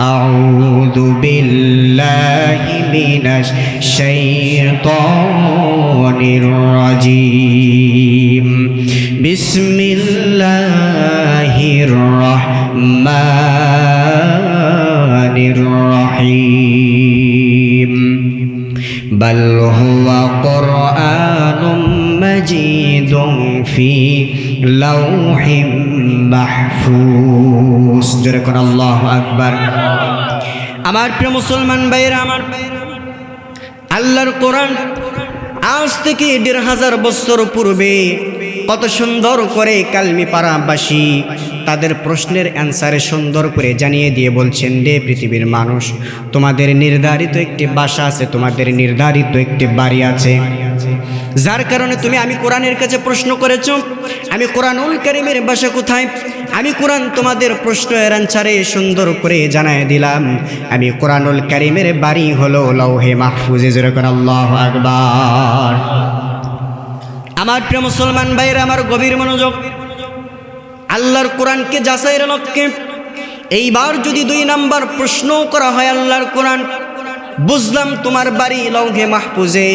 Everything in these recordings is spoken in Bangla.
أعوذ بالله من الشيطان الرجيم. بسم الله الرحمن الرحيم. بل هو قرآن مجيد في لوح মাহফুজ জোরে কোন আল্লাহ আকবার আমার প্রিয় মুসলমান ভাইয়েরা আমার আল্লাহর কোরআন আজ থেকে দেড় হাজার বছর পূর্বে কত সুন্দর করে কালমি পাড়াবাসী তাদের প্রশ্নের অ্যান্সারে সুন্দর করে জানিয়ে দিয়ে বলছেন রে পৃথিবীর মানুষ তোমাদের নির্ধারিত একটি বাসা আছে তোমাদের নির্ধারিত একটি বাড়ি আছে যার কারণে তুমি আমি কোরআনের কাছে প্রশ্ন করেছ, আমি কোরআনুল করিমের বাসা কোথায়? আমি কোরআন তোমাদের প্রশ্নের অ্যান্সারে সুন্দর করে জানায় দিলাম। আমি কোরআনুল করিমের বাড়ি হলো লৌহে মাহফুজে আল্লাহ আকবার। আমার প্রিয় মুসলমান ভাইয়ের, আমার গভীর মনোযোগ। আল্লাহর কোরআনকে যাচাইয়ের লক্ষ্যে। এইবার যদি দুই নাম্বার প্রশ্ন করা হয় আল্লাহর কোরআন বুঝলাম তোমার বাড়ি লৌহে মাহফুজে।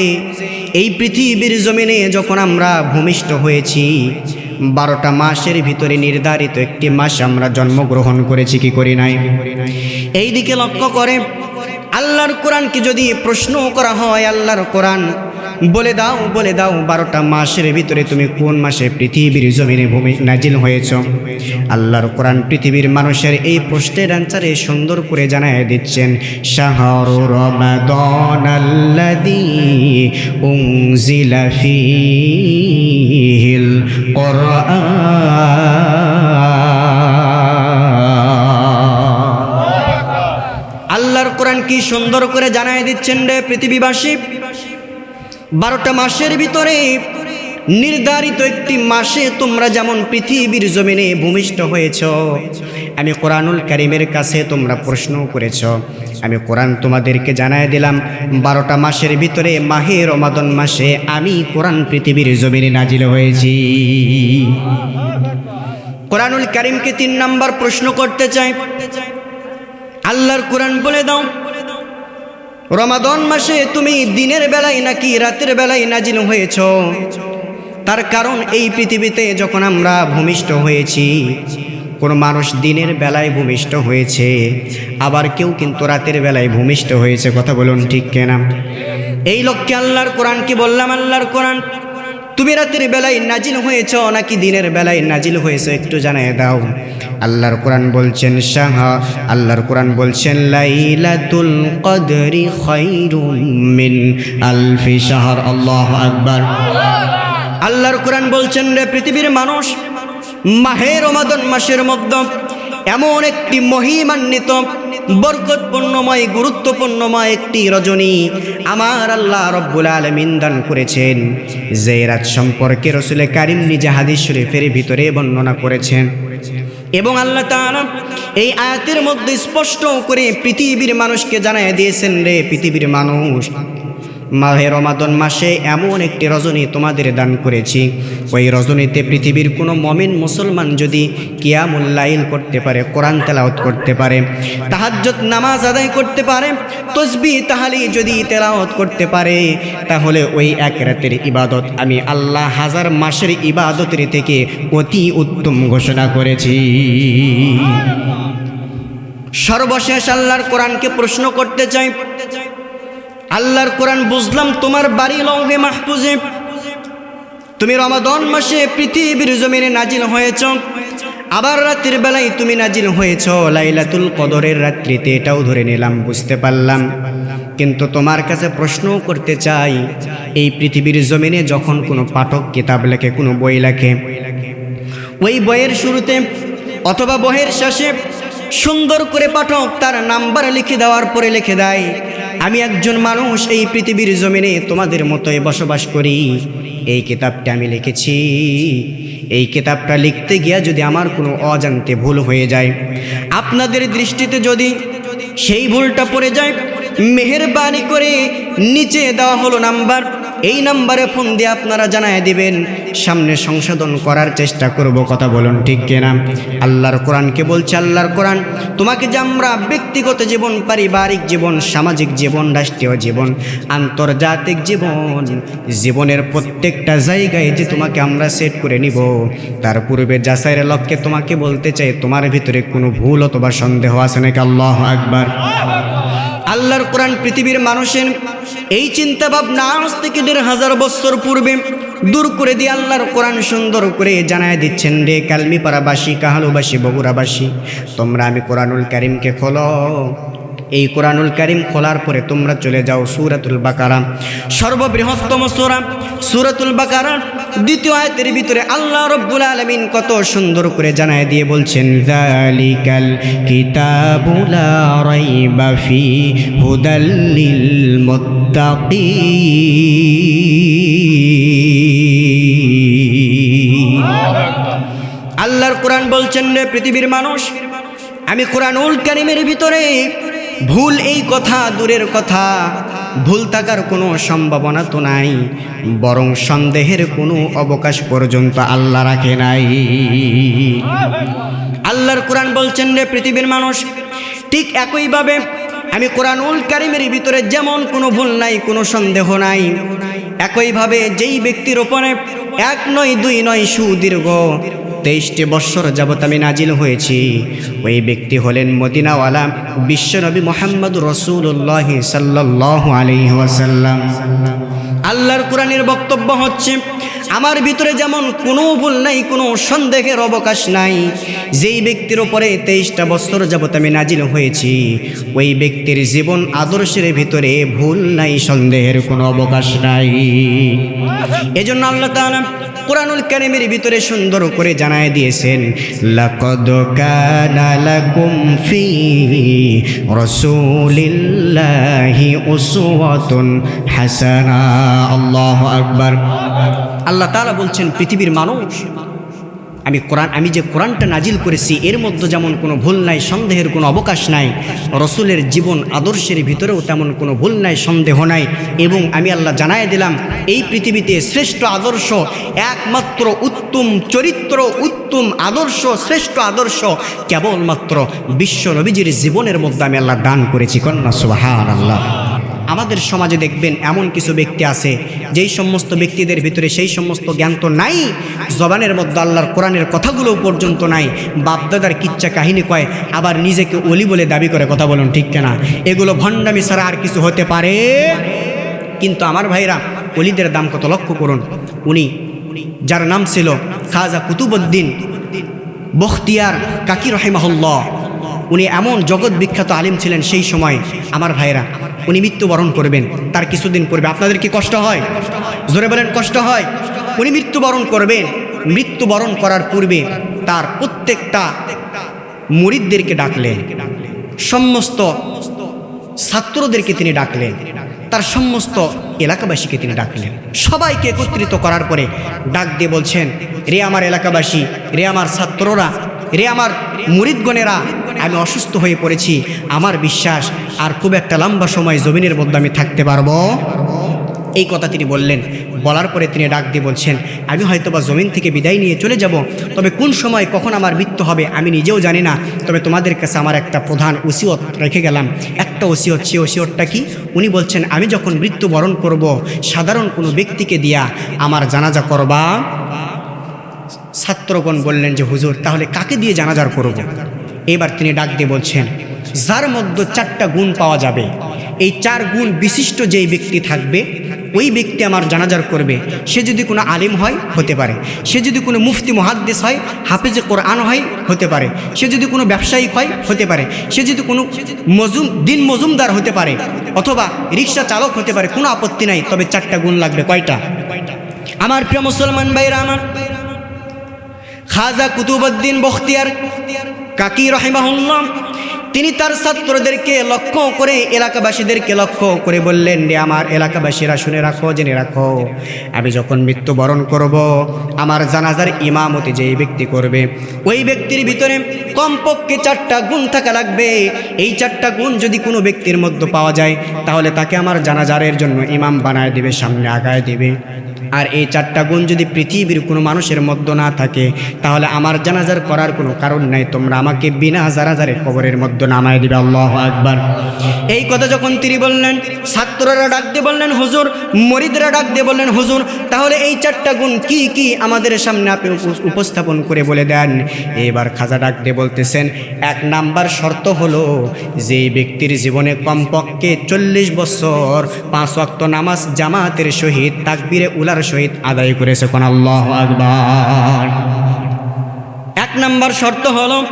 এই পৃথিবীর জমিনে যখন আমরা ভূমিষ্ঠ হয়েছি, বারোটা মাসের ভিতরে নির্ধারিত একটি মাস আমরা জন্মগ্রহণ করেছি, কি করি নাই? এই দিকে লক্ষ্য করে, আল্লাহর কোরআনকে যদি প্রশ্ন করা হয়, আল্লাহর কোরআন বলে দাও বলে দাও, বারোটা মাসের ভিতরে তুমি কোন মাসে পৃথিবীর জমিনে ভূমি নাজিল হয়েছ? আল্লাহর কোরআন পৃথিবীর মানুষের এই প্রশ্নের অ্যান্সারে সুন্দর করে জানায় দিচ্ছেন আল্লাহর কোরআন কি সুন্দর করে জানায় দিচ্ছেন রে পৃথিবীবাসী? বারোটা মাসের ভিতরে নির্ধারিত একটি মাসে তোমরা যেমন পৃথিবীর জমিনে ভূমিষ্ঠ হয়েছ, আমি কোরআনুল করিমের কাছে তোমরা প্রশ্ন করেছ। আমি কোরআন তোমাদেরকে জানায় দিলাম, বারোটা মাসের ভিতরে মাহে রমাদন মাসে আমি কোরআন পৃথিবীর জমিনে নাজিল হয়েছি। কোরআনুল করিমকে তিন নাম্বার প্রশ্ন করতে চাই। আল্লাহর কোরআন বলে দাও। রমাদন মাসে তুমি দিনের বেলায় নাকি রাতের বেলায় নাজিল হয়েছ? তার কারণ এই পৃথিবীতে যখন আমরা ভূমিষ্ঠ হয়েছি, কোনো মানুষ দিনের বেলায় ভূমিষ্ঠ হয়েছে, আবার কেউ কিন্তু রাতের বেলায় ভূমিষ্ঠ হয়েছে, কথা বলুন ঠিক কেনা? এই লক্ষ্যে আল্লাহর কোরআন কি বললাম? আল্লাহর কোরআন তুমি রাতের বেলায় নাজিল হয়েছ নাকি দিনের বেলায় নাজিল হয়েছে একটু জানায় দাও। আল্লাহর কোরআন বলছেন, শাহ, আল্লাহর কোরআন বলছেন, লাইলাতুল কদরি খায়রুম মিন আলফি শাহর, আল্লাহু আকবার। আল্লাহর কোরআন বলছেন, রে পৃথিবীর মানুষ মাহের রমাদন মাসের মধ্যে এমন একটি মহিমান্বিত বরকতপূর্ণময়, গুরুত্বপূর্ণময় একটি রজনী আমার আল্লাহ রব্বুল আলমিন দান করেছেন। যে রাত সম্পর্কে রসুলে কারিম নিজে হাদিস শরীফের ভিতরে বর্ণনা করেছেন। এবং আল্লাহ তাআলা এই আয়াতের মধ্যে স্পষ্ট করে পৃথিবীর মানুষকে জানায় দিয়েছেন রে পৃথিবীর মানুষ মাহে রমাদন মাসে এমন একটি রজনী তোমাদের দান করেছি। ওই রজনীতে পৃথিবীর কোনো মমিন মুসলমান যদি কিয়ামুল্লাইল করতে পারে, কোরআন তেলাওত করতে পারে তাহাজ্জত নামাজ আদায় করতে পারে, তসবি তাহালি যদি তেলাওত করতে পারে, তাহলে ওই এক রাতের ইবাদত আমি আল্লাহ হাজার মাসের ইবাদতের থেকে অতি উত্তম ঘোষণা করেছি। সর্বশেষ আল্লাহর কোরআনকে প্রশ্ন করতে চাই। আল্লাহর কোরআন বুঝলাম, তোমার বাড়ি লৌহে মাহফুজে। তুমি রমাদন মাসে পৃথিবীর জমিনে নাজিল হয়েছ। আবার রাতের বেলায় তুমি নাজিল হয়েছ। লাইলাতুল কদরের রাত্রিতে এটাও ধরে নিলাম, বুঝতে পারলাম। কিন্তু তোমার কাছে প্রশ্ন করতে চাই, এই পৃথিবীর জমিনে যখন কোনো পাঠক কিতাব লেখে, কোনো বই লেখে, ওই বইয়ের শুরুতে অথবা বইয়ের শেষে সুন্দর করে পাঠক তার নাম্বার লিখে দেওয়ার পরে লিখে দেয়। আমি একজন মানুষ এই পৃথিবীর জমিনে তোমাদের মতোই বসবাস করি। এই কিতাবটা আমি লিখেছি। এই কিতাবটা লিখতে গিয়া যদি আমার কোনো অজান্তে ভুল হয়ে যায়, আপনাদের দৃষ্টিতে যদি সেই ভুলটা পড়ে যায়, মেহরবানি করে নিচে দেওয়া হলো নাম্বার। এই নাম্বারে ফোন দিয়ে আপনারা জানায় দিবেন, সামনে সংশোধন করার চেষ্টা করব, কথা বলুন ঠিক কিনা? আল্লাহর কোরআনকে বলছে আল্লাহর কোরআন? তোমাকে যে আমরা ব্যক্তিগত জীবন, পারিবারিক জীবন, সামাজিক জীবন, রাষ্ট্রীয় জীবন, আন্তর্জাতিক জীবন, জীবনের প্রত্যেকটা জায়গায় যে তোমাকে আমরা সেট করে নিব, তার পূর্বে যাচাইয়ের লক্ষ্যে তোমাকে বলতে চাই, তোমার ভিতরে কোনো ভুল অথবা সন্দেহ আছে নাকি? আল্লাহ আকবার। আল্লাহর কোরআন পৃথিবীর মানুষের এই চিন্তা ভাবনা আজ থেকে দেড় হাজার বছর পূর্বে দূর করে দিয়ে আল্লাহর কোরআন সুন্দর করে জানায় দিচ্ছেন রে কালমি কালমিপাড়াবাসী, কাহালুবাসী, বগুড়াবাসী, তোমরা আমি কোরআনুল কারিমকে খোলো। এই কোরআনুল কারিম খোলার পরে তোমরা চলে যাও সুরাতুল বাকারা। সর্ববৃহত্তম সুরা, সুরাতুল বাকারা দ্বিতীয় আয়াতের ভিতরে আল্লাহ রব্বুল আলমিন কত সুন্দর করে জানায় দিয়ে বলছেন কিতাবুলা আল্লাহর কোরআন বলছেন রে পৃথিবীর মানুষ, আমি কোরআনুল কারিমের ভিতরে ভুল এই কথা, দূরের কথা ভুল থাকার কোনো সম্ভাবনা তো নাই, বরং সন্দেহের কোনো অবকাশ পর্যন্ত আল্লাহ রাখে নাই। আল্লাহর কোরআন বলছেন রে পৃথিবীর মানুষ, ঠিক একইভাবে আমি কোরআনুল কারিমের ভিতরে যেমন কোনো ভুল নাই, কোনো সন্দেহ নাই, একইভাবে যেই ব্যক্তির ওপরে এক নয়, দুই নয় সুদীর্ঘ তেইশটি বৎসর যাবৎ আমি নাজিল হয়েছি। ওই ব্যক্তি হলেন মদিনাওয়ালা বিশ্বনবী মোহাম্মদ রসুল্লাহ সাল্লাহ আলহি ওয়াসাল্লাম। আল্লাহর কোরআনের বক্তব্য হচ্ছে, আমার ভিতরে যেমন কোনো ভুল নাই, কোনো সন্দেহের অবকাশ নাই, যেই ব্যক্তির ওপরে তেইশটা বছর যাবত আমি নাজিল হয়েছি, ওই ব্যক্তির জীবন আদর্শের ভিতরে ভুল নাই, সন্দেহের কোনো অবকাশ নাই। এজন্য আল্লাহ তাআলা কোরআনুল কারিমের ভিতরে সুন্দর করে জানায় দিয়েছেন, লাকদ কানা লাকুম ফি রাসূলিল্লাহি উসওয়াতুন হাসানা। আল্লাহু আকবার। আল্লাহ তাআলা বলছেন, পৃথিবীর মানুষ আমি কোরআন, আমি যে কোরআনটা নাজিল করেছি, এর মধ্যে যেমন কোনো ভুল নাই, সন্দেহের কোনো অবকাশ নাই, রসুলের জীবন আদর্শের ভিতরেও তেমন কোনো ভুল নাই, সন্দেহ নাই, এবং আমি আল্লাহ জানাই দিলাম, এই পৃথিবীতে শ্রেষ্ঠ আদর্শ একমাত্র উত্তম চরিত্র, উত্তম আদর্শ, শ্রেষ্ঠ আদর্শ কেবলমাত্র বিশ্ব নবীজির জীবনের মধ্যে আমি আল্লাহ দান করেছি, কন্যা সুবাহান আল্লাহ আমাদের সমাজে দেখবেন এমন কিছু ব্যক্তি আছে, যেই সমস্ত ব্যক্তিদের ভিতরে সেই সমস্ত জ্ঞান তো নাই, জবানের মধ্যে আল্লাহর কোরআনের কথাগুলো পর্যন্ত নাই। বাপদাদার কিচ্ছা কাহিনী কয়, আবার নিজেকে অলি বলে দাবি করে কথা বলুন ঠিক কেনা? এগুলো ভণ্ডামি ছাড়া আর কিছু হতে পারে? কিন্তু আমার ভাইরা, অলিদের দাম কত লক্ষ্য করুন। উনি, যার নাম ছিল খাজা কুতুবুদ্দিন বখতিয়ার কাকি রহিমাহুল্লাহ, উনি এমন জগৎ বিখ্যাত আলিম ছিলেন সেই সময়। আমার ভাইরা উনি মৃত্যুবরণ করবেন। তার কিছুদিন পূর্বে। আপনাদের কি কষ্ট হয়? জোরে বলেন, কষ্ট হয়। উনি মৃত্যুবরণ করবেন। মৃত্যুবরণ করার পূর্বে তার প্রত্যেকটা মুরিদদেরকে ডাকলেন। সমস্ত ছাত্রদেরকে তিনি ডাকলেন। তার সমস্ত এলাকাবাসীকে তিনি ডাকলেন। সবাইকে একত্রিত করার পরে ডাক দিয়ে বলছেন, রে আমার এলাকাবাসী, রে আমার ছাত্ররা, রে আমার মুরিদগণেরা, আমি অসুস্থ হয়ে পড়েছি। আমার বিশ্বাস, আর খুব একটা লম্বা সময় জমিনের মধ্যে আমি থাকতে পারব। এই কথা তিনি বললেন। বলার পরে তিনি ডাক দিয়ে বলছেন, আমি হয়তো বা জমিন থেকে বিদায় নিয়ে চলে যাব, তবে কোন সময় কখন আমার মৃত্যু হবে আমি নিজেও জানি না। তবে তোমাদের কাছে আমার একটা প্রধান ওসিয়ত রেখে গেলাম। একটা ওসিয়ত সে ওসিয়তটা কি? উনি বলছেন, আমি যখন মৃত্যুবরণ করব, সাধারণ কোনো ব্যক্তিকে দিয়া আমার জানাজা করবা। ছাত্রগণ বললেন যে, হুজুর, তাহলে কাকে দিয়ে জানাজার করব? এবার তিনি ডাক দিয়ে বলছেন, যার মধ্যে চারটা গুণ পাওয়া যাবে। এই চার গুণ বিশিষ্ট যেই ব্যক্তি থাকবে, ওই ব্যক্তি আমার জানাজার করবে। সে যদি কোনো আলিম হয়, হতে পারে। সে যদি কোনো মুফতি মহাদ্দেশ হয়, হাফেজে কোরআন হয়, হতে পারে। সে যদি কোনো ব্যবসায়িক হয়, হতে পারে। সে যদি কোনো মজুম, দিন মজুমদার হতে পারে অথবা রিক্সা চালক হতে পারে, কোনো আপত্তি নাই। তবে চারটা গুণ লাগবে কয়টা? আমার প্রিয় মুসলমান ভাইরা, আমার খাজা কুতুবুদ্দিন বখতিয়ার, কাকি রহিমাহুল্লাহ, তিনি তার ছাত্রদেরকে লক্ষ্য করে, এলাকাবাসীদেরকে লক্ষ্য করে বললেন, রে আমার এলাকাবাসীরা শুনে রাখো, জেনে রাখো। আমি যখন মৃত্যুবরণ করব, আমার জানাজার ইমামতি যেই ব্যক্তি করবে, ওই ব্যক্তির ভিতরে কমপক্ষে চারটা গুণ থাকা লাগবে। এই চারটা গুণ যদি কোনো ব্যক্তির মধ্যে পাওয়া যায়, তাহলে তাকে আমার জানাজারের জন্য ইমাম বানায় দিবে, সামনে আগায় দিবে। আর এই চারটা গুণ যদি পৃথিবীর কোনো মানুষের মধ্যে না থাকে, তাহলে আমার জানাজার করার কোনো কারণ নাই। তোমরা আমাকে বিনা জানাজারে কবরের মধ্যে নামায় দিবে, আল্লাহ আকবার। এই কথা যখন তিনি বললেন, ছাত্ররা ডাক দিয়ে বললেন, হুজুর, মরিদরা ডাক দিয়ে বললেন, হুজুর, তাহলে এই চারটা গুণ কি কি আমাদের সামনে আপনি উপস্থাপন করে বলে দেন? এবার খাজা ডাক দিয়ে বলতেছেন, এক নাম্বার শর্ত হলো যে ব্যক্তির জীবনে কমপক্ষে চল্লিশ বছর পাঁচ ওয়াক্ত নামাজ জামাতের সহিত তাকবিরে উলার সহিত আদায় করেছে, কোন আল্লাহ আকবার। এক নাম্বার শর্ত হলো,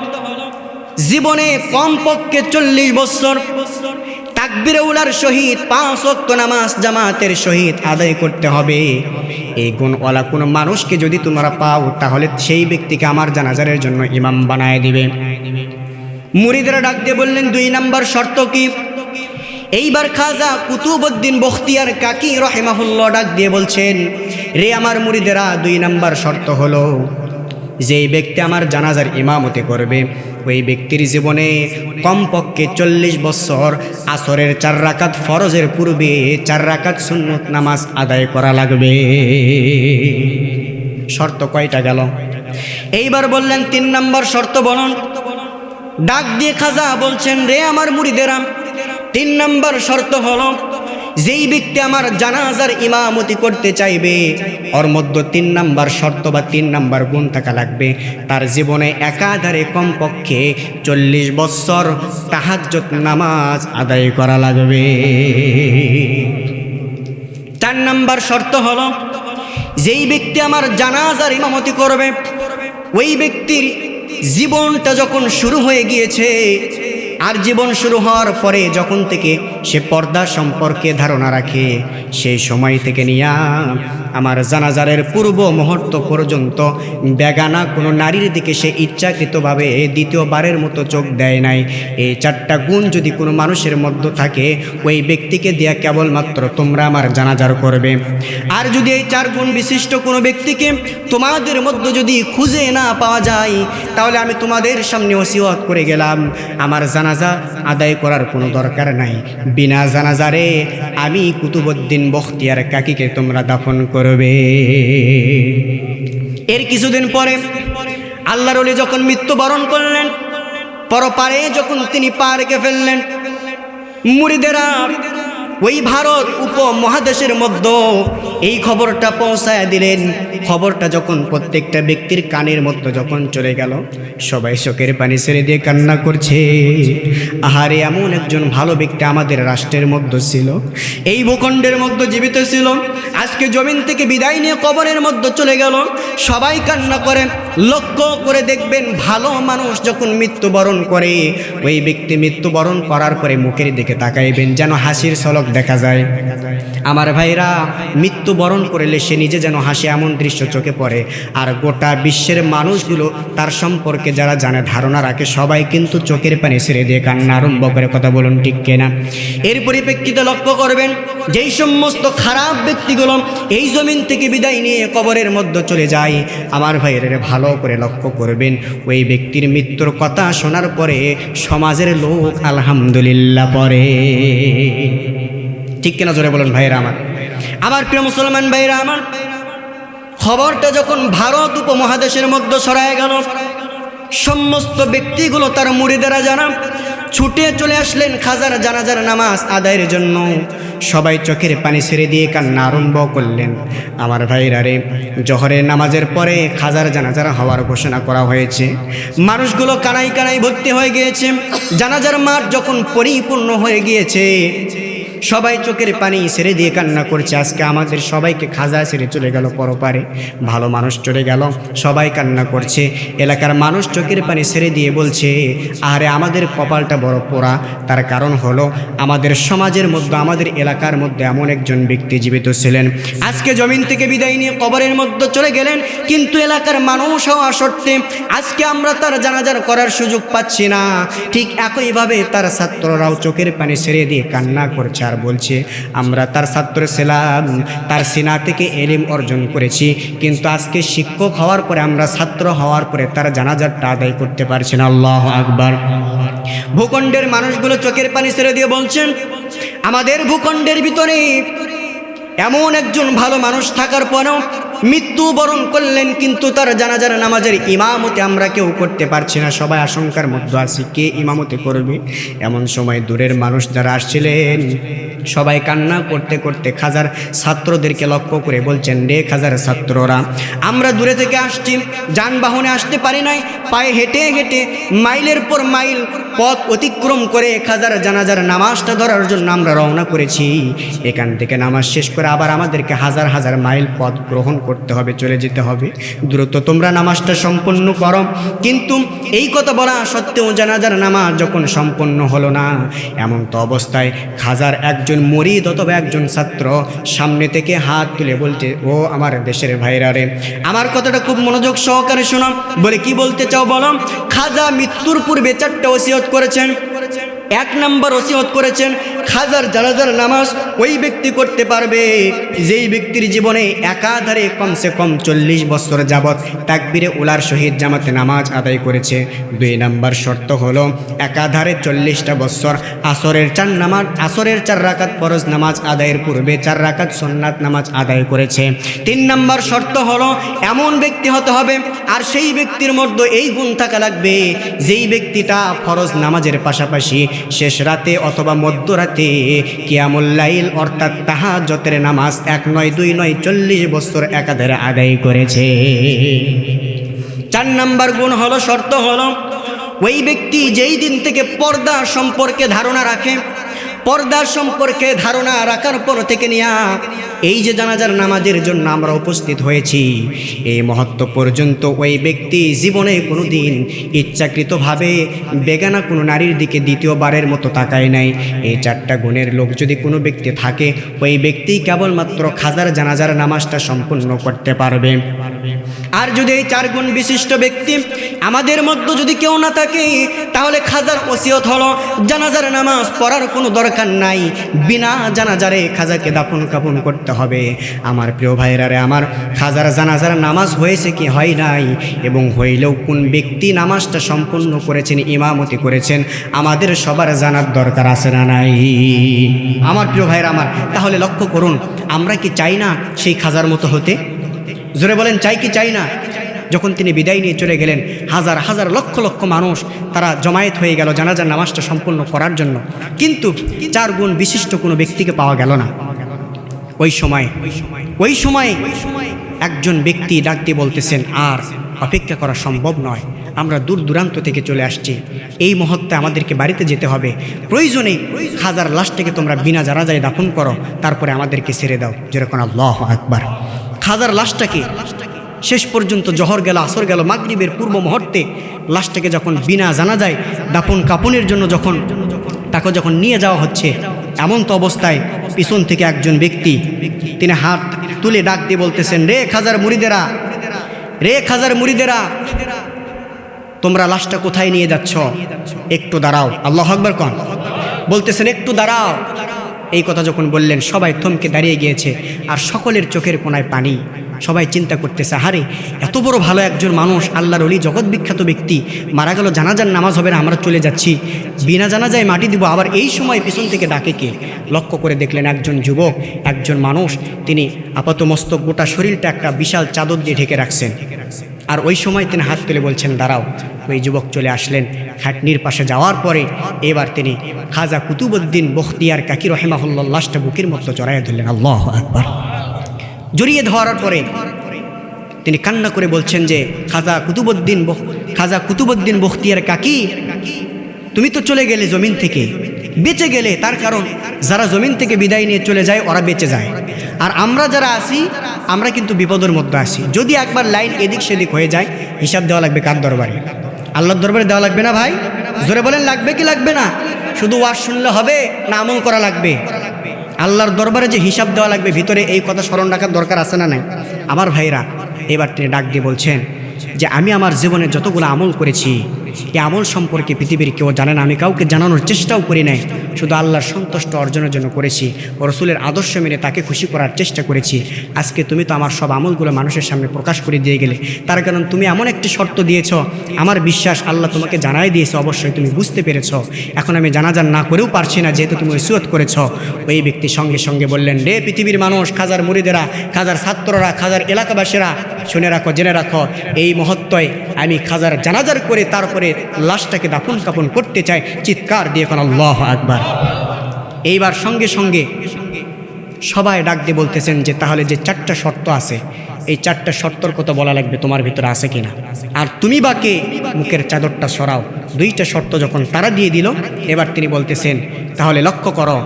জীবনে কমপক্ষে চল্লিশ বছর তাকবিরে উলার সহিত পাঁচ ওয়াক্ত নামাজ জামাতের সহিত আদায় করতে হবে। এই গুণওয়ালা কোনো মানুষকে যদি তোমরা পাও, তাহলে সেই ব্যক্তিকে আমার জানাজারের জন্য ইমাম বানায় দিবে। মুরিদরা ডাক দিয়ে বললেন, দুই নম্বর শর্ত কি? এইবার খাজা কুতুবুদ্দিন বখতিয়ার কাকি রহেমাহুল্লাহ ডাক দিয়ে বলছেন, রে আমার মুরিদেরা দুই নাম্বার শর্ত হলো যে ব্যক্তি আমার জানাজার ইমামতি করবে, ওই ব্যক্তির জীবনে কমপক্ষে চল্লিশ বছর আসরের চার রাকাত ফরজের পূর্বে চার রাকাত সুন্নত নামাজ আদায় করা লাগবে। শর্ত কয়টা গেল? এইবার বললেন, তিন নম্বর শর্ত বলুন। ডাক দিয়ে খাজা বলছেন, রে আমার মুড়িদেরাম তিন নম্বর শর্ত হল, যেই ব্যক্তি আমার জানাজার ইমামতি করতে চাইবে, ওর মধ্যে তিন নাম্বার শর্ত বা তিন নাম্বার গুণ থাকা লাগবে। তার জীবনে একাধারে কমপক্ষে চল্লিশ বছর তাহাজ্জত নামাজ আদায় করা লাগবে। চার নাম্বার শর্ত হল, যেই ব্যক্তি আমার জানাজার ইমামতি করবে, ওই ব্যক্তির জীবনটা যখন শুরু হয়ে গিয়েছে আর জীবন শুরু হওয়ার পরে যখন থেকে সে পর্দা সম্পর্কে ধারণা রাখে সেই সময় থেকে নিয়ে আমার জানাজারের পূর্ব মুহূর্ত পর্যন্ত বেগানা কোনো নারীর দিকে সে ইচ্ছাকৃতভাবে দ্বিতীয়বারের মতো চোখ দেয় নাই। এই চারটা গুণ যদি কোনো মানুষের মধ্যে থাকে, ওই ব্যক্তিকে দেয়া কেবলমাত্র তোমরা আমার জানাজার করবে। আর যদি এই চার গুণ বিশিষ্ট কোনো ব্যক্তিকে তোমাদের মধ্যে যদি খুঁজে না পাওয়া যায়, তাহলে আমি তোমাদের সামনে ওসিয়ত করে গেলাম। আমার জানাজা আদায় করার কোনো দরকার নাই। বিনা জানাজারে আমি কুতুবুদ্দিন বখতিয়ার কাকিকে তোমরা দাফন করবে। এর কিছুদিন পরে আল্লাহর অলি যখন মৃত্যুবরণ করলেন, পরপারে যখন তিনি পা রেখে ফেললেন, মুড়িদেরা ওই ভারত উপমহাদেশের মধ্যে এই খবরটা পৌঁছায় দিলেন। খবরটা যখন প্রত্যেকটা ব্যক্তির কানের মধ্যে যখন চলে গেল, সবাই শোকের পানি ছেড়ে দিয়ে কান্না করছে। আহারে, এমন একজন ভালো ব্যক্তি আমাদের রাষ্ট্রের মধ্যে ছিল। এই ভূখণ্ডের মধ্যে জীবিত ছিল। আজকে জমিন থেকে বিদায় নিয়ে কবরের মধ্যে চলে গেল। সবাই কান্না করে লক্ষ্য করে দেখবেন ভালো মানুষ যখন মৃত্যুবরণ করে, ওই ব্যক্তি মৃত্যুবরণ করার পরে মুখের দিকে তাকাইবেন, যেন হাসির ঝলক দেখা যায়। আমার ভাইরা মৃত্যুবরণ করলে সে নিজে যেন হাসে এমন দৃশ্য চোখে পড়ে। আর গোটা বিশ্বের মানুষগুলো তার সম্পর্কে যারা জানে, ধারণা রাখে, সবাই কিন্তু চোখের পানি ছেড়ে দিয়ে কান্না আরম্ভ করে। কথা বলুন ঠিক কেনা? এর পরিপ্রেক্ষিতে লক্ষ্য করবেন, যেই সমস্ত খারাপ ব্যক্তিগুলো এই জমিন থেকে বিদায় নিয়ে কবরের মধ্যে চলে যায়, আমার ভাইয়ের ভালো করে লক্ষ্য করবেন, ওই ব্যক্তির মৃত্যুর কথা শোনার পরে সমাজের লোক আলহামদুলিল্লাহ পরে ঠিক কিনা জোরে বলুন, ভাইরা আমার। আমার প্রিয় মুসলমান ভাইরা আমার, খবরটা যখন ভারত উপমহাদেশের মধ্যে ছড়ায় গেল, সমস্ত ব্যক্তিগুলো তার মুড়িদেরা জানা ছুটে চলে আসলেন খাজার জানাজার নামাজ আদায়ের জন্য, সবাই চোখের পানি ছেড়ে দিয়ে কান্না আরম্ভ করলেন। আমার ভাইরা রে, জহরের নামাজের পরে খাজার জানাজার হওয়ার ঘোষণা করা হয়েছে। মানুষগুলো কানাই কানাই ভর্তি হয়ে গিয়েছে। জানাজার মাঠ যখন পরিপূর্ণ হয়ে গিয়েছে সবাই চোখের পানি ছেড়ে দিয়ে কান্না করছে। আজকে আমাদের সবাইকে খাজা ছেড়ে চলে গেল পরপারে। ভালো মানুষ চলে গেল, সবাই কান্না করছে। এলাকার মানুষ চোখের পানি ছেড়ে দিয়ে বলছে আরে আমাদের কপালটা বড় পোড়া। তার কারণ হলো, আমাদের সমাজের মধ্যে, আমাদের এলাকার মধ্যে এমন একজন ব্যক্তি জীবিত ছিলেন। আজকে জমিন থেকে বিদায় নিয়ে কবরের মধ্যে চলে গেলেন, কিন্তু এলাকার মানুষ হওয়া সত্ত্বে আজকে আমরা তার জানাজার করার সুযোগ পাচ্ছি না। ঠিক একইভাবে তার ছাত্ররাও চোখের পানি ছেড়ে দিয়ে কান্না করছে। আর বলছে, আমরা তার ছাত্র ছিলাম, তার সিনা থেকে এলিম অর্জন করেছি, কিন্তু আজকে শিক্ষক হওয়ার পরে, আমরা ছাত্র হওয়ার পরে তার জানাজারটা আদায় করতে পারছি না। আল্লাহ আকবার। ভূখণ্ডের মানুষগুলো চোখের পানি ছেড়ে দিয়ে বলছেন, আমাদের ভূখণ্ডের ভিতরে এমন একজন ভালো মানুষ থাকার পরেও মৃত্যুবরণ করলেন, কিন্তু তার জানাজার নামাজের ইমামতে আমরা কেউ করতে পারছি না। সবাই আশঙ্কার মধ্যে আছি, কে ইমামতে করবে? এমন সময় দূরের মানুষ যারা আসছিলেন সবাই কান্না করতে করতে খাজার ছাত্রদেরকে লক্ষ্য করে বলছেন, রে খাজার ছাত্ররা, আমরা দূরে থেকে আসছি, যানবাহনে আসতে পারি নাই, পায়ে হেঁটে হেঁটে মাইলের পর মাইল পথ অতিক্রম করে খাজার জানাজার নামাজটা ধরার জন্য আমরা রওনা করেছি। এখান থেকে নামাজ শেষ করে আবার আমাদেরকে হাজার হাজার মাইল পথ গ্রহণ করতে হবে, চলে যেতে হবে। দ্রুত তোমরা নামাজটা সম্পন্ন করো। কিন্তু এই কথা বলা সত্ত্বেও জানাজার নামাজ যখন সম্পন্ন হলো না, এমন তো অবস্থায় খাজার একজন মরিদ অথবা একজন ছাত্র সামনে থেকে হাত তুলে বলছে, ও আমার দেশের ভাইরা রে, আমার কথাটা খুব মনোযোগ সহকারে শোনো। বলে, কি বলতে চাও বলো? খাজা মৃত্যুর পূর্বে চারটা ওসিয়ত করেছেন। এক নম্বর ওসিয়ত করেছেন খাজার জানাজার নামাজ ওই ব্যক্তি করতে পারবে। যেই ব্যক্তির জীবনে একাধারে কমসে কম চল্লিশ বছর যাবৎ তাকবিরে উলার শহীদ জামাতে নামাজ আদায় করেছে। দুই নাম্বার শর্ত হলো, একাধারে চল্লিশটা বছর আসরের চার নামাজ, আসরের চার রাকাত ফরজ নামাজ আদায়ের পূর্বে চার রাকাত সন্ন্যাত নামাজ আদায় করেছে। তিন নাম্বার শর্ত হলো, এমন ব্যক্তি হতে হবে আর সেই ব্যক্তির মধ্যে এই গুণ থাকা লাগবে। যেই ব্যক্তিটা ফরজ নামাজের পাশাপাশি শেষ রাতে অথবা মধ্যরাতে কিয়ামুল্লাইল অর্থাৎ তাহা যতের নামাজ এক নয়, দুই নয়, চল্লিশ বছর একাধারে আদায় করেছে। চার নাম্বার গুণ হলো, শর্ত হলো, ওই ব্যক্তি যেই দিন থেকে পর্দা সম্পর্কে ধারণা রাখে পর্দা সম্পর্কে ধারণা রাখার পর থেকে নিয়া এই যে জানাজার নামাজের জন্য আমরা উপস্থিত হয়েছি এই মহত্ব পর্যন্ত ওই ব্যক্তি জীবনে কোনো দিন ইচ্ছাকৃতভাবে বেগানা কোনো নারীর দিকে দ্বিতীয়বারের মতো তাকায় নাই। এই চারটা গুণের লোক যদি কোনো ব্যক্তি থাকে, ওই ব্যক্তি কেবলমাত্র খাজার জানাজার নামাজটা সম্পূর্ণ করতে পারবে। আর যদি এই চার গুণ বিশিষ্ট ব্যক্তি আমাদের মধ্যে যদি কেউ না থাকে, তাহলে খাজার ওসিয়ত হলো জানাজার নামাজ পড়ার কোনো দরকার নাই। বিনা জানাজারে খাজাকে দাফন কাপন করতে হবে। আমার প্রিয় ভাইরারে আমার খাজার জানাজার নামাজ হয়েছে কি হয় নাই? এবং হইলেও কোন ব্যক্তি নামাজটা সম্পূর্ণ করেছেন, ইমামতি করেছেন, আমাদের সবার জানার দরকার আছে না নাই? আমার প্রিয় ভাইরা আমার, তাহলে লক্ষ্য করুন, আমরা কি চাই না সেই খাজার মতো হতে? জোরে বলেন, চাই কি চাই না? যখন তিনি বিদায় নিয়ে চলে গেলেন, হাজার হাজার লক্ষ লক্ষ মানুষ তারা জমায়েত হয়ে গেল জানাজার নামাজটা সম্পূর্ণ করার জন্য। কিন্তু চার গুণ বিশিষ্ট কোনো ব্যক্তিকে পাওয়া গেল না। ওই সময় ওই সময় একজন ব্যক্তি ডাক দিয়ে বলতেছেন, আর অপেক্ষা করা সম্ভব নয়, আমরা দূর দূরান্ত থেকে চলে আসছি। এই মুহূর্তে আমাদেরকে বাড়িতে যেতে হবে। প্রয়োজনে হাজার লাশটাকে তোমরা বিনা জানাজায় দাফন করো, তারপরে আমাদেরকে ছেড়ে দাও। যেরকম আল্লাহ আকবার। খাজার লাশটাকে শেষ পর্যন্ত জহর গেল, আসর গেল, মাগরিবের পূর্ব মুহূর্তে লাশটাকে যখন বিনা জানা যায়, দাপন কাপনের জন্য যখন তাকে যখন নিয়ে যাওয়া হচ্ছে, এমন তো অবস্থায় পিছন থেকে একজন ব্যক্তি, তিনি হাত তুলে ডাক দিয়ে বলতেছেন, রে খাজার মুড়িদেরা, রে খাজার মুড়িদেরা, তোমরা লাশটা কোথায় নিয়ে যাচ্ছ? একটু দাঁড়াও, আল্লাহ আকবর কন। বলতেছেন, একটু দাঁড়াও। এই কথা যখন বললেন, সবাই থমকে দাঁড়িয়ে গিয়েছে আর সকলের চোখের কোনায় পানি। সবাই চিন্তা করতেছে হারে এত বড় ভালো একজন মানুষ, আল্লাহর অলি জগৎ বিখ্যাত ব্যক্তি, মারা গেল, জানাজার নামাজ হবে না, আমরা চলে যাচ্ছি। বিনা জানাজায় মাটি দিব, আবার এই সময় পিছন থেকে ডাকে কে? লক্ষ্য করে দেখলেন একজন যুবক, একজন মানুষ, তিনি আপাত মস্তক গোটা শরীরটা একটা বিশাল চাদর দিয়ে ঢেকে রাখছেন। আর ওই সময় তিনি হাত তুলে বলছেন, দাঁড়াও। ওই যুবক চলে আসলেন। খাটনির পাশে যাওয়ার পরে এবার তিনি খাজা কুতুবুদ্দিন বখতিয়ার কাকি রহেমাহুল্লাহ লাশটা বুকের মতো জড়াইয়া ধরলেন। আল্লাহ আকবার। জড়িয়ে ধরার পরে তিনি কান্না করে বলছেন যে, খাজা কুতুবুদ্দিন খাজা কুতুবুদ্দিন বখতিয়ার কাকি, তুমি তো চলে গেলে জমিন থেকে। বেঁচে গেলে তার কারণ যারা জমিন থেকে বিদায় নিয়ে চলে যায়, ওরা বেঁচে যায়। আর আমরা যারা আসি আমরা কিন্তু বিপদের মধ্যে আসি যদি একবার লাইন এদিক সেদিক হয়ে যায়, হিসাব দেওয়া লাগবে কার দরবারে? আল্লাহর দরবারে দেওয়া লাগবে না ভাই? জোরে বলেন, লাগবে কি লাগবে না? শুধু ওয়াজ শুনলে হবে না আমল করা লাগবে? আল্লাহর দরবারে যে হিসাব দেওয়া লাগবে, ভিতরে এই কথা স্মরণ রাখার দরকার আছে না নাই? আমার ভাইরা, এবার তিনি ডাক দিয়ে বলছেন যে, আমি আমার জীবনে যতগুলো আমল করেছি এই আমল সম্পর্কে পৃথিবীর কেউ জানে না, আমি কাউকে জানানোর চেষ্টাও করি নাই। শুধু আল্লাহর সন্তুষ্ট অর্জনের জন্য করেছি রসুলের আদর্শ মেনে তাকে খুশি করার চেষ্টা করেছি। আজকে তুমি তো আমার সব আমলগুলো মানুষের সামনে প্রকাশ করে দিয়ে গেলে। তার কারণ তুমি এমন একটি শর্ত দিয়েছ, আমার বিশ্বাস আল্লাহ তোমাকে জানাই দিয়েছে, অবশ্যই তুমি বুঝতে পেরেছ। এখন আমি জানাজান না করেও পারছি না, যেহেতু তুমি ওসিয়ত করেছ। ওই ব্যক্তি সঙ্গে সঙ্গে বললেন, রে পৃথিবীর মানুষ, খাজার মুড়িদেরা খাজার ছাত্ররা, খাজার এলাকাবাসীরা, শুনে রাখো, জেনে রাখো, এই মহত্বয় আমি খাজার জানাজার করে তারপরে লাশটাকে দাফন কাপন করতে চাই চিৎকার দিয়ে কোন, আল্লাহ আকবার। এইবার সঙ্গে সঙ্গে সবাই ডাক দিয়ে বলতেছেন যে, তাহলে যে চারটা শর্ত আছে, এই চারটা শর্তর কথা বলা লাগবে, তোমার ভিতরে আছে কিনা? আর তুমি বাকে মুখের চাদরটা সরাও। দুইটা শর্ত যখন তারা দিয়ে দিল, এবার তিনি বলতেছেন, তাহলে লক্ষ্য করো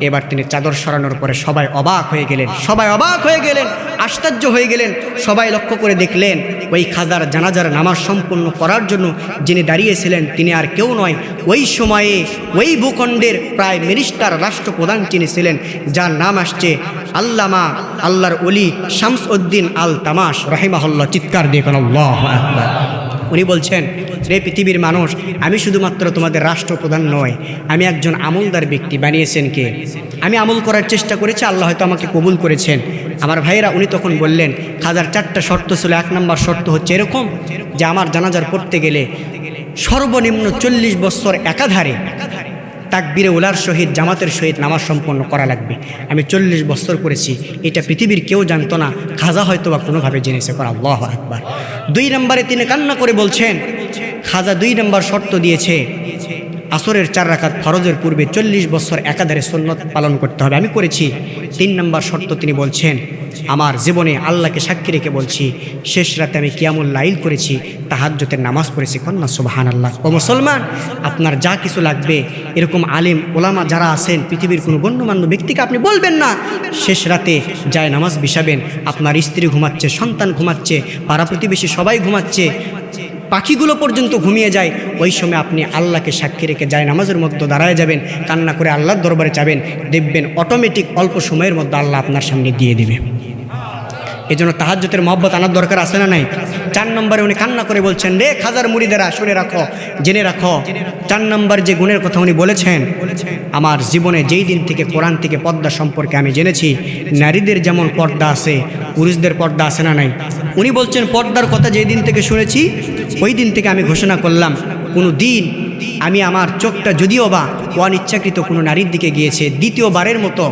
এবার তিনি চাদর সরানোর পরে সবাই অবাক হয়ে গেলেন। সবাই অবাক হয়ে গেলেন, আশ্চর্য হয়ে গেলেন। সবাই লক্ষ্য করে দেখলেন, ওই খাজার জানাজার নামাজ সম্পূর্ণ করার জন্য যিনি দাঁড়িয়েছিলেন তিনি আর কেউ নয়। ওই সময়ে ওই ভূখণ্ডের প্রায় মিনিস্টার রাষ্ট্রপ্রধান যিনি ছিলেন, যার নাম আসছে আল্লামা আল্লাহর অলি শামস উদ্দিন আল তামাস রাহিমাহল্লা চিৎকার দিয়ে উনি বলছেন রে পৃথিবীর মানুষ, আমি শুধুমাত্র তোমাদের রাষ্ট্রপ্রধান নয়, আমি একজন আমলদার ব্যক্তি, বানিয়েছেন কে? আমি আমল করার চেষ্টা করেছি, আল্লাহ হয়তো আমাকে কবুল করেছেন। আমার ভাইয়েরা, উনি তখন বললেন, খাজার চারটা শর্ত ছিল, এক নম্বর শর্ত হচ্ছে এরকম যে আমার জানাজার পড়তে গেলে সর্বনিম্ন চল্লিশ বছর একাধারে তাকবিরে উলার সহিত, জামাতের সহিত নামাজ সম্পন্ন করা লাগবে। আমি চল্লিশ বছর করেছি, এটা পৃথিবীর কেউ জানতো না, খাজা হয়তো বা কোনোভাবে জেনেছে করা আল্লাহ একবার দুই নম্বরে তিনি কান্না করে বলছেন খাজা দুই নম্বর শর্ত দিয়েছে, আসরের চার রাখাত ফরজের পূর্বে চল্লিশ বছর একাধারে সন্ন্যত পালন করতে হবে। আমি করেছি। তিন নম্বর শর্ত তিনি বলছেন, আমার জীবনে আল্লাহকে সাক্ষী রেখে বলছি, শেষ রাতে আমি কিয়ামুল লাইল করেছি তাহাজ্যতের নামাজ পড়েছি। কন্যা সুবাহান আল্লাহ ও মুসলমান, আপনার যা কিছু লাগবে, এরকম আলিম, ওলামা যারা আছেন, পৃথিবীর কোনো গণ্যমান্য ব্যক্তিকে আপনি বলবেন না। শেষ রাতে যায় নামাজ বিছাবেন, আপনার স্ত্রী ঘুমাচ্ছে, সন্তান ঘুমাচ্ছে, পাড়া প্রতিবেশী সবাই ঘুমাচ্ছে পাখিগুলো পর্যন্ত ঘুমিয়ে যায়। ওই সময় আপনি আল্লাহকে সাক্ষী রেখে যায়, নামাজের মধ্যে দাঁড়ায় যাবেন, কান্না করে আল্লাহর দরবারে যাবেন দেখবেন অটোমেটিক অল্প সময়ের মধ্যে আল্লাহ আপনার সামনে দিয়ে দেবে। এই জন্য তাহাজ্যতের মহব্বত আনার দরকার আছে না নাই? চার নম্বরে উনি কান্না করে বলছেন, রে খাজার মুড়িদেরা, শুনে রাখো, জেনে রাখো। চার নম্বর যে গুণের কথা উনি বলেছেন, আমার জীবনে যেই দিন থেকে কোরআন থেকে পর্দা সম্পর্কে আমি জেনেছি, নারীদের যেমন পর্দা আছে, পুরুষদের পর্দা আছে না নাই? উনি বলছেন, পর্দার কথা যেই দিন থেকে শুনেছি, ওই দিন থেকে আমি ঘোষণা করলাম, কোনো দিন আমি আমার চোখটা যদিও বা অনিচ্ছাকৃত কোনো নারীর দিকে গিয়েছে, দ্বিতীয়বারের মতো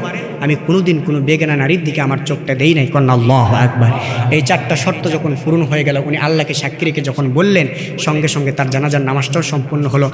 আমি কোনোদিন কোনো বেগেনা নারীর দিকে আমার চোখটা দেই নাই, কন্যা আল্লাহ একবার এই চারটা শর্ত যখন পূরণ হয়ে গেল, উনি আল্লাহকে সাক্ষী রেখে যখন বললেন, সঙ্গে সঙ্গে তার জানাজার নামাজটাও সম্পূর্ণ হলো।